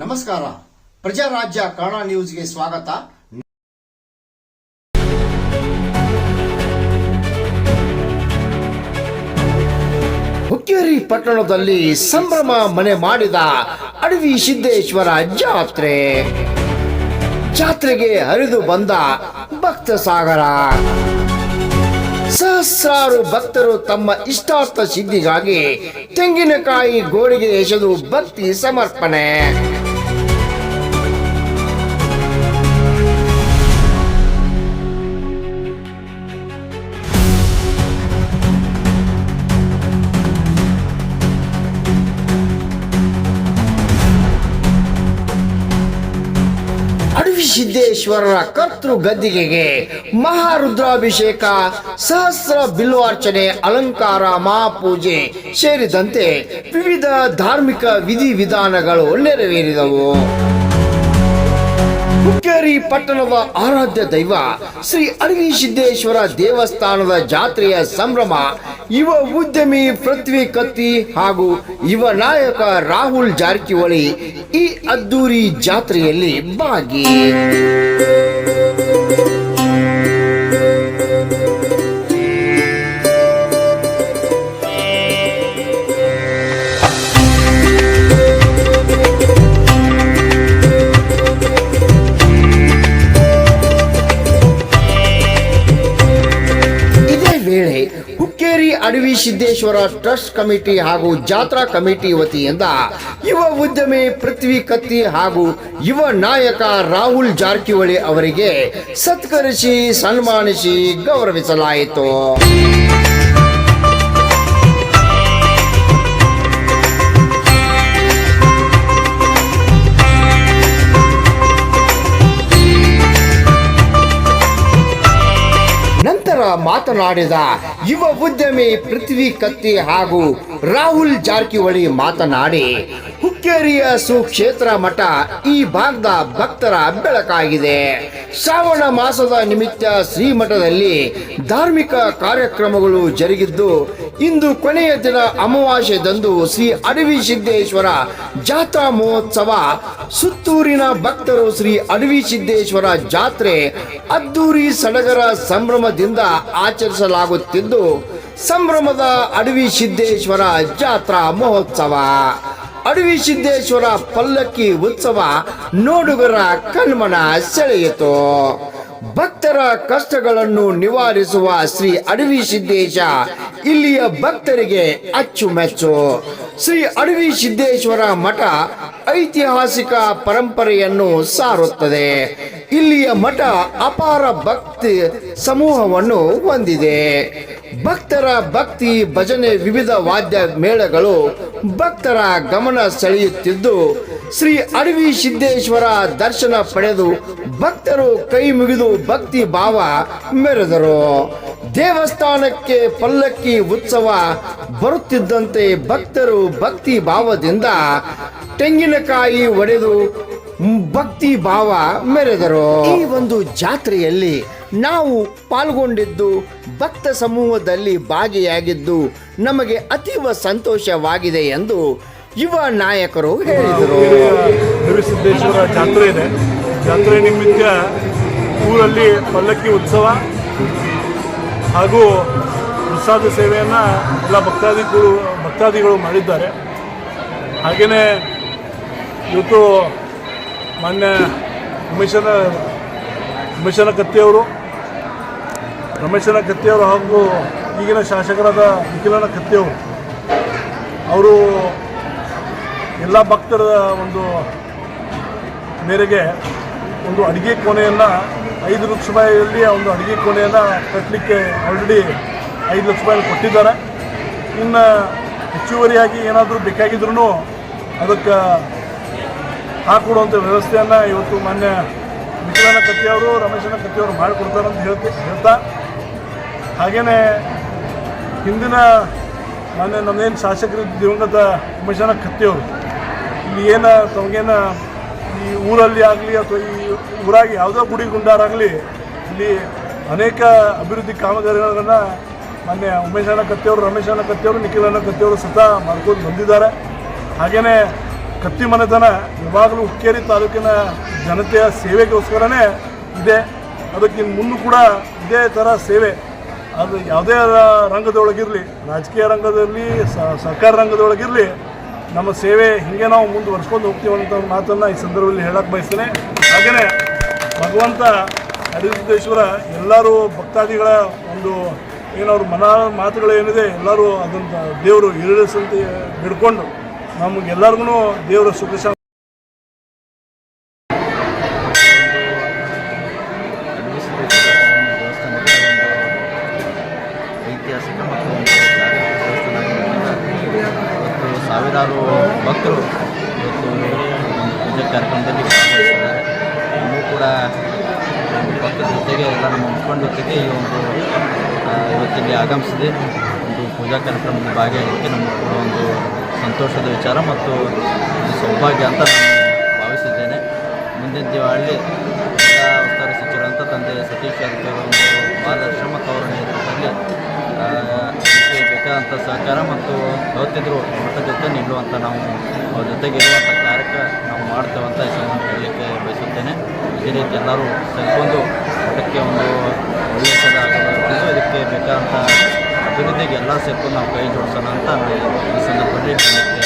ನಮಸ್ಕಾರ. ಪ್ರಜಾರಾಜ್ಯ ಕನ್ನಡ ನ್ಯೂಸ್ಗೆ ಸ್ವಾಗತ. ಹುಕ್ಕೇರಿ ಪಟ್ಟಣದಲ್ಲಿ ಸಂಭ್ರಮ ಮನೆ ಮಾಡಿದ ಅಡವಿ ಸಿದ್ದೇಶ್ವರ ಜಾತ್ರೆ. ಜಾತ್ರೆಗೆ ಹರಿದು ಬಂದ ಭಕ್ತ ಸಾಗರ. ಸಹಸ್ರಾರು ಭಕ್ತರು ತಮ್ಮ ಇಷ್ಟಾರ್ಥ ಸಿದ್ಧಿಗಾಗಿ ತೆಂಗಿನಕಾಯಿ ಗೋಡೆಗೆ ಎಸೆದು ಭಕ್ತಿ ಸಮರ್ಪಣೆ. ಸಿದ್ದೇಶ್ವರರ ಕರ್ತೃ ಗದ್ದಿಗೆಗೆ ಮಹಾರುದ್ರಾಭಿಷೇಕ ಸಹಸ್ರ ಬಿಲ್ವಾರ್ಚನೆ ಅಲಂಕಾರ ಮಹಾಪೂಜೆ ಸೇರಿದಂತೆ ವಿವಿಧ ಧಾರ್ಮಿಕ ವಿಧಿವಿಧಾನಗಳು ನೆರವೇರಿದವು. ಹುಕ್ಕೇರಿ ಪಟ್ಟಣದ ಆರಾಧ್ಯ ದೈವ ಶ್ರೀ ಅಡವಿ ಸಿದ್ದೇಶ್ವರ ದೇವಸ್ಥಾನದ ಜಾತ್ರೆಯ ಸಂಭ್ರಮ, ಯುವ ಉದ್ಯಮಿ ಪೃಥ್ವಿ ಕತ್ತಿ ಹಾಗೂ ಯುವ ನಾಯಕ ರಾಹುಲ್ ಜಾರಕಿಹೊಳಿ ಈ ಅದ್ದೂರಿ ಜಾತ್ರೆಯಲ್ಲಿ ಭಾಗಿ. ವೇಳೆ ಹುಕ್ಕೇರಿ ಅಡವಿ ಸಿದ್ದೇಶ್ವರ ಟ್ರಸ್ಟ್ ಕಮಿಟಿ ಹಾಗೂ ಜಾತ್ರಾ ಕಮಿಟಿ ವತಿಯಿಂದ ಯುವ ಉದ್ಯಮಿ ಪೃಥ್ವಿ ಕತ್ತಿ ಹಾಗೂ ಯುವ ನಾಯಕ ರಾಹುಲ್ ಜಾರಕಿಹೊಳಿ ಅವರಿಗೆ ಸತ್ಕರಿಸಿ ಸನ್ಮಾನಿಸಿ ಗೌರವಿಸಲಾಯಿತು. ಮಾತನಾಡಿದ ಯುವ ಉದ್ಯಮಿ ಪೃಥ್ವಿ ಕತ್ತಿ ಹಾಗೂ ರಾಹುಲ್ ಜಾರಕಿಹೊಳಿ ಮಾತನಾಡಿ ಹುಕ್ಕೇರಿಯ ಸುಕ್ಷೇತ್ರ ಮಠ ಈ ಭಾಗದ ಭಕ್ತರ ಬೆಳಕಾಗಿದೆ. ಶ್ರಾವಣ ಮಾಸದ ನಿಮಿತ್ತ ಶ್ರೀಮಠದಲ್ಲಿ ಧಾರ್ಮಿಕ ಕಾರ್ಯಕ್ರಮಗಳು ಜರುಗಿದ್ದು, ಇಂದು ಕೊನೆಯ ದಿನ ಅಮಾವಾಸ್ಯದಂದು ಶ್ರೀ ಅಡವಿ ಸಿದ್ದೇಶ್ವರ ಜಾತ್ರಾ ಮಹೋತ್ಸವ. ಸುತ್ತೂರಿನ ಭಕ್ತರು ಶ್ರೀ ಅಡವಿ ಸಿದ್ದೇಶ್ವರ ಜಾತ್ರೆ ಅದ್ದೂರಿ ಸಡಗರ ಸಂಭ್ರಮದಿಂದ ಆಚರಿಸಲಾಗುತ್ತಿದ್ದು, ಸಂಭ್ರಮದ ಅಡವಿ ಸಿದ್ದೇಶ್ವರ ಜಾತ್ರಾ ಮಹೋತ್ಸವ. ಅಡವಿ ಸಿದ್ದೇಶ್ವರ ಪಲ್ಲಕ್ಕಿ ಉತ್ಸವ ನೋಡುಗರ ಕಣ್ಮನ ಸೆಳೆಯಿತು. ಭಕ್ತರ ಕಷ್ಟಗಳನ್ನು ನಿವಾರಿಸುವ ಶ್ರೀ ಅಡವಿ ಸಿದ್ದೇಶ ಇಲ್ಲಿಯ ಭಕ್ತರಿಗೆ ಅಚ್ಚುಮೆಚ್ಚು. ಶ್ರೀ ಅಡವಿ ಸಿದ್ದೇಶ್ವರ ಮಠ ಐತಿಹಾಸಿಕ ಪರಂಪರೆಯನ್ನು ಸಾರುತ್ತದೆ. ಇಲ್ಲಿಯ ಮಠ ಅಪಾರ ಭಕ್ತಿ ಸಮೂಹವನ್ನು ಹೊಂದಿದೆ. ಭಕ್ತರ ಭಕ್ತಿ ಭಜನೆ ವಿವಿಧ ವಾದ್ಯ ಮೇಳಗಳು ಭಕ್ತರ ಗಮನ ಸೆಳೆಯುತ್ತಿದ್ದು, ಶ್ರೀ ಅಡವಿ ಸಿದ್ದೇಶ್ವರ ದರ್ಶನ ಪಡೆದು ಭಕ್ತರು ಕೈ ಮುಗಿದು ಭಕ್ತಿ ಭಾವ ಮೆರೆದರು. ದೇವಸ್ಥಾನಕ್ಕೆ ಪಲ್ಲಕ್ಕಿ ಉತ್ಸವ ಬರುತ್ತಿದ್ದಂತೆ ಭಕ್ತರು ಭಕ್ತಿ ಭಾವದಿಂದ ತೆಂಗಿನಕಾಯಿ ಒಡೆದು ಭಕ್ತಿ ಭಾವ ಮೆರೆದರು. ಈ ಒಂದು ಜಾತ್ರೆಯಲ್ಲಿ ನಾವು ಪಾಲ್ಗೊಂಡಿದ್ದು ಭಕ್ತ ಸಮೂಹದಲ್ಲಿ ಭಾಗಿಯಾಗಿದ್ದು ನಮಗೆ ಅತೀವ ಸಂತೋಷವಾಗಿದೆ ಎಂದು ಯುವ ನಾಯಕರು ಹೇಳಿದರು. ಸಿದ್ದೇಶ್ವರ ಜಾತ್ರೆ ಇದೆ. ಜಾತ್ರೆ ನಿಮಿತ್ತ ಊರಲ್ಲಿ ಪಲ್ಲಕ್ಕಿ ಉತ್ಸವ ಹಾಗೂ ಪ್ರಸಾದ ಸೇವೆಯನ್ನು ಎಲ್ಲ ಭಕ್ತಾದಿಗಳು ಭಕ್ತಾದಿಗಳು ಮಾಡಿದ್ದಾರೆ. ಹಾಗೆಯೇ ಇವತ್ತು ಮಾನ್ಯ ಉಮೇಶನ ಉಮೇಶನ ಕತ್ತಿಯವರು, ರಮೇಶನ ಕತ್ತಿಯವರು ಹಾಗೂ ಈಗಿನ ಶಾಸಕರಾದ ನಿಖಿಲನ ಕತ್ತಿಯವರು, ಅವರು ಎಲ್ಲ ಭಕ್ತರ ಒಂದು ಮೇರೆಗೆ ಒಂದು ಅಡುಗೆ ಕೋಣೆಯನ್ನು, ಐದು ಲಕ್ಷ ರೂಪಾಯಿಯಲ್ಲಿ ಒಂದು ಅಡುಗೆ ಕೋಣೆಯನ್ನು ಕಟ್ಟಲಿಕ್ಕೆ ಆಲ್ರೆಡಿ ಐದು ಲಕ್ಷ ರೂಪಾಯಿ ಕೊಟ್ಟಿದ್ದಾರೆ. ಇನ್ನು ಹೆಚ್ಚುವರಿಯಾಗಿ ಏನಾದರೂ ಬೇಕಾಗಿದ್ರೂ ಅದಕ್ಕೆ ಹಾಕೊಡುವಂಥ ವ್ಯವಸ್ಥೆಯನ್ನು ಇವತ್ತು ಮಾನ್ಯ ನಿಖಿಲನ ಕತ್ತಿಯವರು ರಮೇಶನ ಕತ್ತಿಯವರು ಮಾಡಿಕೊಡ್ತಾರೆ ಅಂತ ಹೇಳ್ತಿ ಹೇಳ್ತಾ. ಹಾಗೆಯೇ ಹಿಂದಿನ ಮಾನ್ಯ ನಮ್ದೇನು ಶಾಸಕರು ದಿವಂಗತ ಉಮೇಶನ ಕತ್ತಿಯವರು ಇಲ್ಲಿ ಏನು ತಮಗೇನ ಈ ಊರಲ್ಲಿ ಆಗಲಿ ಅಥವಾ ಈ ಊರಾಗಿ ಯಾವುದೋ ಗುಡಿ ಗುಂಡಾರಾಗಲಿ, ಇಲ್ಲಿ ಅನೇಕ ಅಭಿವೃದ್ಧಿ ಕಾಮಗಾರಿಗಳನ್ನು ಮೊನ್ನೆ ಅಣ್ಣ ಕತ್ತಿಯವರು ರಮೇಶನ ಕತ್ತಿಯವರು ನಿಖಿಲನ ಕತ್ತಿಯವರು ಸತ ಮಾಡ್ಕೊಂಡು ಬಂದಿದ್ದಾರೆ. ಹಾಗೆಯೇ ಕತ್ತಿ ಮನೆತನ ಯಾವಾಗಲೂ ಹುಕ್ಕೇರಿ ತಾಲೂಕಿನ ಜನತೆಯ ಸೇವೆಗೋಸ್ಕರನೇ ಇದೆ. ಅದಕ್ಕೆ ಇನ್ನು ಮುಂದೆ ಕೂಡ ಇದೇ ಥರ ಸೇವೆ. ಅದು ಯಾವುದೇ ರಂಗದೊಳಗಿರಲಿ, ರಾಜಕೀಯ ರಂಗದಲ್ಲಿ ಸರ್ಕಾರ ರಂಗದೊಳಗಿರಲಿ, ನಮ್ಮ ಸೇವೆ ಹೀಗೆ ನಾವು ಮುಂದುವರ್ಸ್ಕೊಂಡು ಹೋಗ್ತೀವಿ ಅಂತ ಮಾತನ್ನು ಈ ಸಂದರ್ಭದಲ್ಲಿ ಹೇಳಕ್ಕೆ ಬಯಸ್ತೇನೆ. ಹಾಗೆಯೇ ಭಗವಂತ ಹರಿಸಿದ್ದೇಶ್ವರ ಎಲ್ಲರೂ ಭಕ್ತಾದಿಗಳ ಒಂದು ಏನವ್ರ ಮನ, ಮಾತುಗಳೇನಿದೆ ಎಲ್ಲರೂ ಅದನ್ನು ದೇವರು ಈಡೇರಿಸಂತೆ ಬಿಡ್ಕೊಂಡು ನಮಗೆಲ್ಲರಿಗೂ ದೇವರ ಸುಖ ಐತಿಹಾಸಿಕ ಮತ್ತು ಇವತ್ತು ಸಾವಿರಾರು ಭಕ್ತರು ಇವತ್ತು ಪೂಜೆ ಕಾರ್ಯಕ್ರಮದಲ್ಲಿ ಭಾಗವಹಿಸಿದ್ದಾರೆ. ಇನ್ನೂ ಕೂಡ ಭಕ್ತರ ಜೊತೆಗೆ ಎಲ್ಲ ನಮ್ಮ ಮುಖಂಡ ಜೊತೆಗೆ ಈ ಒಂದು ಇವತ್ತಿಲ್ಲಿ ಆಗಮಿಸಿದೆ. ಒಂದು ಪೂಜಾ ಕಾರ್ಯಕ್ರಮದ ಭಾಗಿಯಾಗೋಕ್ಕೆ ನಮ್ಮ ಕೂಡ ಒಂದು ಸಂತೋಷದ ವಿಚಾರ ಮತ್ತು ಸೌಭಾಗ್ಯ ಅಂತ ನಾನು ಭಾವಿಸಿದ್ದೇನೆ. ಮುಂದಿನ ದಿವಾಳಿ ಜಿಲ್ಲಾ ಉಸ್ತುವಾರಿ ಸಚಿವರಂತ ತಂದೆ ಸತೀಶ್ ಜಾರಕಿಹೊಳಿ ಒಂದು ಮಾರ್ಗದರ್ಶನ ಮತ್ತು ಅವರ ನೇತೃತ್ವದಲ್ಲಿ ಬೇಕಾದಂಥ ಸಹಕಾರ ಮತ್ತು ಯಾವತ್ತಿದ್ರೂ ಜೊತೆ ನಿಲ್ಲುವಂಥ ನಾವು ಅವ್ರ ಜೊತೆಗೆ ಇರುವಂಥ ಕಾರ್ಯಕ್ಕೆ ನಾವು ಮಾಡ್ತೇವೆ ಅಂತ ಸಂದರ್ಭ ಹೇಳಲಿಕ್ಕೆ ಬಯಸುತ್ತೇನೆ. ಇದೇ ರೀತಿ ಎಲ್ಲರೂ ಸೇರಿಕೊಂಡು ಮಠಕ್ಕೆ ಒಂದು ಆಗಬೇಕು ಇದಕ್ಕೆ ಬೇಕಾದಂಥ ಅಭಿವೃದ್ಧಿಗೆ ಎಲ್ಲ ಸೇರ್ಕೊಂಡು ನಾವು ಕೈ ಜೋಡಿಸೋಣ ಅಂತ ಈ ಸಂದರ್ಭದಲ್ಲಿ